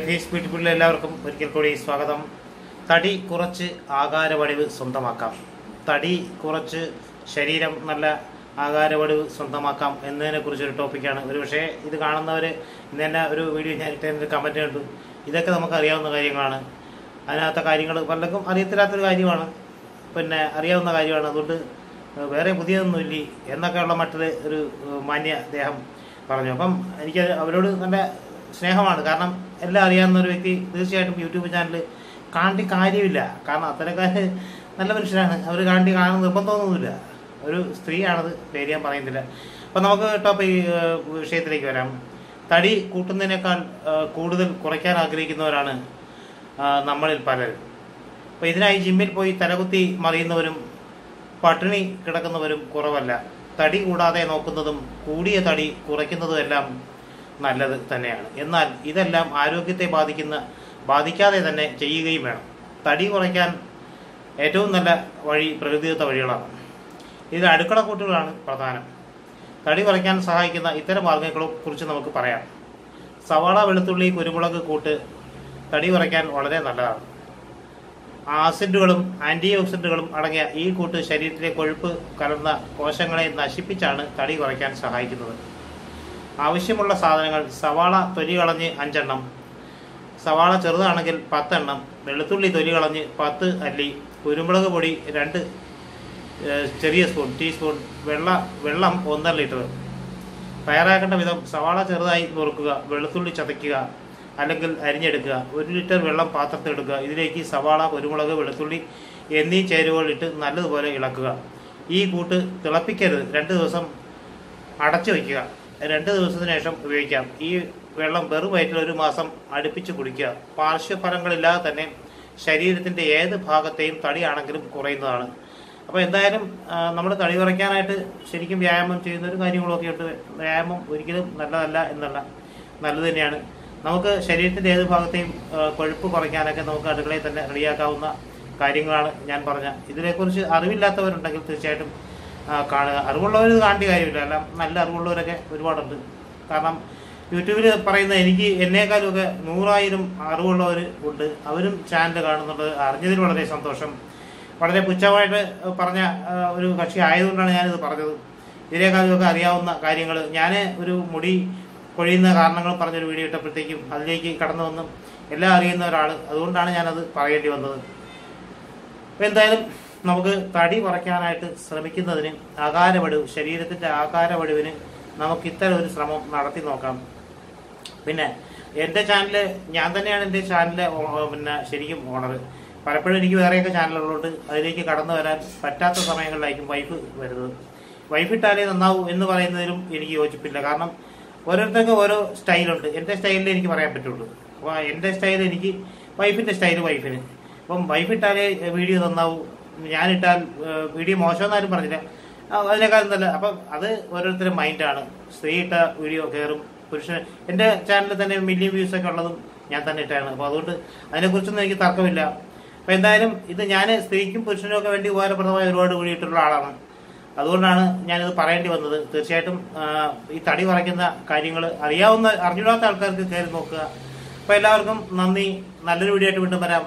Face ബ്യൂട്ടിഫുള്ളിൽ എല്ലാവർക്കും ഒരിക്കൽ കൂടി സ്വാഗതം. തടി കുറച്ച് ആകാരവടിവ് സ്വന്തമാക്കാം. തടി കുറച്ച് ശരീരം നല്ല ആകാരവടിവ് സ്വന്തമാക്കാം എന്നതിനെ കുറിച്ചൊരു ടോപ്പിക്കാണ്. ഒരു പക്ഷേ ഇത് കാണുന്നവർ ഇന്ന് തന്നെ ഒരു വീഡിയോ ഞാൻ ഇട്ടതിന് കമന്റ് കണ്ടു. ഇതൊക്കെ നമുക്ക് അറിയാവുന്ന കാര്യങ്ങളാണ്. അതിനകത്തെ കാര്യങ്ങൾ പലർക്കും അറിയത്തില്ലാത്തൊരു കാര്യമാണ്. പിന്നെ അറിയാവുന്ന കാര്യമാണ്. അതുകൊണ്ട് വേറെ പുതിയതൊന്നുമില്ല എന്നൊക്കെയുള്ള മറ്റൊരു ഒരു മാന്യ അദ്ദേഹം പറഞ്ഞു. അപ്പം എനിക്ക് അവരോട് നല്ല സ്നേഹമാണ്. കാരണം എല്ലാം അറിയാവുന്ന ഒരു വ്യക്തി തീർച്ചയായിട്ടും യൂട്യൂബ് ചാനൽ കാണ്ടി കാര്യമില്ല. കാരണം അത്തരക്കാർ നല്ല മനുഷ്യരാണ്. അവർ കാണ്ടി കാണാൻ നിർബന്ധമൊന്നുമില്ല. ഒരു സ്ത്രീയാണത് പേര് ഞാൻ പറയുന്നില്ല. അപ്പം നമുക്ക് ടോപ്പിക് വിഷയത്തിലേക്ക് വരാം. തടി കൂട്ടുന്നതിനേക്കാൾ കൂടുതൽ കുറയ്ക്കാൻ ആഗ്രഹിക്കുന്നവരാണ് നമ്മളിൽ പലരും അപ്പോൾ ഇതിനായി ജിമ്മിൽ പോയി തലകുത്തി മറിയുന്നവരും പട്ടിണി കിടക്കുന്നവരും കുറവല്ല. തടി കൂടാതെ നോക്കുന്നതും കൂടിയ തടി കുറയ്ക്കുന്നതും എല്ലാം നല്ലത് തന്നെയാണ്. എന്നാൽ ഇതെല്ലാം ആരോഗ്യത്തെ ബാധിക്കുന്ന ബാധിക്കാതെ തന്നെ ചെയ്യുകയും വേണം. തടി കുറയ്ക്കാൻ ഏറ്റവും നല്ല വഴി പ്രകൃതിദത്ത വഴികളാണ്. ഇതിൽ അടുക്കള കൂട്ടുകളാണ് പ്രധാനം. തടി കുറയ്ക്കാൻ സഹായിക്കുന്ന ഇത്തരം മാർഗങ്ങളെ കുറിച്ച് നമുക്ക് പറയാം. സവാള വെളുത്തുള്ളി കുരുമുളക് കൂട്ട് തടി കുറയ്ക്കാൻ വളരെ നല്ലതാണ്. ആസിഡുകളും ആന്റി ഓക്സിഡന്റുകളും അടങ്ങിയ ഈ കൂട്ട് ശരീരത്തിലെ കൊഴുപ്പ് കലർന്ന കോശങ്ങളെ നശിപ്പിച്ചാണ് തടി കുറയ്ക്കാൻ സഹായിക്കുന്നത്. ആവശ്യമുള്ള സാധനങ്ങൾ സവാള തൊലി കളഞ്ഞ് അഞ്ചെണ്ണം. സവാള ചെറുതാണെങ്കിൽ പത്തെണ്ണം. വെളുത്തുള്ളി തൊലി കളഞ്ഞ് പത്ത് അല്ലി. കുരുമുളക് പൊടി രണ്ട് ചെറിയ സ്പൂൺ ടീസ്പൂൺ. വെള്ള വെള്ളം ഒന്നര ലിറ്റർ. തയ്യാറാക്കേണ്ട വിധം സവാള ചെറുതായി നുറുക്കുക വെളുത്തുള്ളി ചതയ്ക്കുക അല്ലെങ്കിൽ അരിഞ്ഞെടുക്കുക. ഒരു ലിറ്റർ വെള്ളം പാത്രത്തിൽ എടുക്കുക ഇതിലേക്ക് സവാള കുരുമുളക് വെളുത്തുള്ളി എന്നീ ചേരുവകളിട്ട് നല്ലതുപോലെ ഇളക്കുക. ഈ കൂട്ട് തിളപ്പിക്കരുത്. രണ്ട് ദിവസം അടച്ചു വയ്ക്കുക. രണ്ട് ദിവസത്തിന് ശേഷം ഉപയോഗിക്കാം. ഈ വെള്ളം വെറും വയറ്റിൽ ഒരു മാസം അടുപ്പിച്ച് കുടിക്കുക. പാർശ്വഫലങ്ങളില്ലാതെ തന്നെ ശരീരത്തിന്റെ ഏത് ഭാഗത്തെയും തടിയാണെങ്കിലും കുറയുന്നതാണ്. അപ്പോൾ എന്തായാലും നമ്മൾ തടി കുറയ്ക്കാനായിട്ട് ശരിക്കും വ്യായാമം ചെയ്യുന്ന ഒരു കാര്യങ്ങളൊക്കെ ഉണ്ട്. വ്യായാമം ഒരിക്കലും നല്ലതല്ല എന്നല്ല നല്ലത് തന്നെയാണ്. നമുക്ക് ശരീരത്തിന്റെ ഏത് ഭാഗത്തെയും കൊഴുപ്പ് കുറയ്ക്കാനൊക്കെ നമുക്ക് അടുക്കളയിൽ തന്നെ റെഡിയാക്കാവുന്ന കാര്യങ്ങളാണ് ഞാൻ പറഞ്ഞ. ഇതിനെക്കുറിച്ച് അറിവില്ലാത്തവരുണ്ടെങ്കിൽ തീർച്ചയായിട്ടും കാണുക. അറിവുള്ളവർ കാണേണ്ട കാര്യമില്ല. എല്ലാം നല്ല അറിവുള്ളവരൊക്കെ ഒരുപാടുണ്ട്. കാരണം യൂട്യൂബിൽ പറയുന്ന എനിക്ക് എന്നേക്കാളുമൊക്കെ നൂറായിരം അറിവുള്ളവർ ഉണ്ട്. അവരും ചാനൽ കാണുന്നുണ്ട്. അറിഞ്ഞതിൽ വളരെ സന്തോഷം. വളരെ പുച്ഛമായിട്ട് പറഞ്ഞ ഒരു കക്ഷി ആയതുകൊണ്ടാണ് ഞാനിത് പറഞ്ഞത്. ഇതിനേക്കാളുമൊക്കെ അറിയാവുന്ന കാര്യങ്ങൾ ഞാൻ ഒരു മുടി കൊഴിയുന്ന കാരണങ്ങൾ പറഞ്ഞൊരു വീഡിയോ ഇട്ടപ്പോഴത്തേക്കും അതിലേക്ക് കടന്നു വന്നും എല്ലാം അറിയുന്ന ഒരാൾ അതുകൊണ്ടാണ് ഞാനത് പറയേണ്ടി വന്നത്. എന്തായാലും നമുക്ക് തടി കുറയ്ക്കാനായിട്ട് ശ്രമിക്കുന്നതിന് ആകാരവടിവ് ശരീരത്തിന്റെ ആകാരവടിവിന് നമുക്ക് ഇത്തരം ഒരു ശ്രമം നടത്തി നോക്കാം. പിന്നെ എന്റെ ചാനൽ ഞാൻ തന്നെയാണ് എന്റെ ചാനലിലെ പിന്നെ ശരിക്കും ഓണർ പലപ്പോഴും എനിക്ക് വേറെയൊക്കെ ചാനലുകളുണ്ട് അതിലേക്ക് കടന്നു വരാൻ പറ്റാത്ത സമയങ്ങളിലായിരിക്കും വൈഫ് വരുന്നത്. വൈഫ് ഇട്ടാലേ നന്നാവൂ എന്ന് പറയുന്നതിലും എനിക്ക് യോജിപ്പില്ല. കാരണം ഓരോരുത്തർക്കും ഓരോ സ്റ്റൈലുണ്ട് എന്റെ സ്റ്റൈലിൽ എനിക്ക് പറയാൻ പറ്റുള്ളൂ. അപ്പോൾ എന്റെ സ്റ്റൈൽ എനിക്ക് വൈഫിന്റെ സ്റ്റൈൽ വൈഫിന് അപ്പം വൈഫ് ഇട്ടാലേ വീഡിയോ നന്നാവൂ ഞാനിട്ടാൽ വീഡിയോ മോശമെന്നാരും പറഞ്ഞില്ല. അതിനേക്കാളും നല്ല അപ്പം അത് ഓരോരുത്തരുടെ മൈൻഡാണ്. സ്ത്രീ ഇട്ട വീഡിയോ കയറും പുരുഷൻ എന്റെ ചാനലിൽ തന്നെ മില്യൺ വ്യൂസ് ഒക്കെ ഉള്ളതും ഞാൻ തന്നെ ഇട്ടാണ് അപ്പോൾ അതുകൊണ്ട് അതിനെക്കുറിച്ചൊന്നും എനിക്ക് തർക്കമില്ല. അപ്പോൾ എന്തായാലും ഇത് ഞാൻ സ്ത്രീക്കും പുരുഷനും ഒക്കെ വേണ്ടി ഉപകാരപ്രദമായ ഒരുപാട് വീഡിയോ ഇട്ടിട്ടുള്ള ആളാണ്. അതുകൊണ്ടാണ് ഞാനിത് പറയേണ്ടി വന്നത്. തീർച്ചയായിട്ടും ഈ തടി കുറയ്ക്കുന്ന കാര്യങ്ങൾ അറിയാവുന്ന അറിഞ്ഞിടാത്ത ആൾക്കാർക്ക് കയറി നോക്കുക. അപ്പോൾ എല്ലാവർക്കും നന്ദി. നല്ലൊരു വീഡിയോ ആയിട്ട് വീണ്ടും വരാം.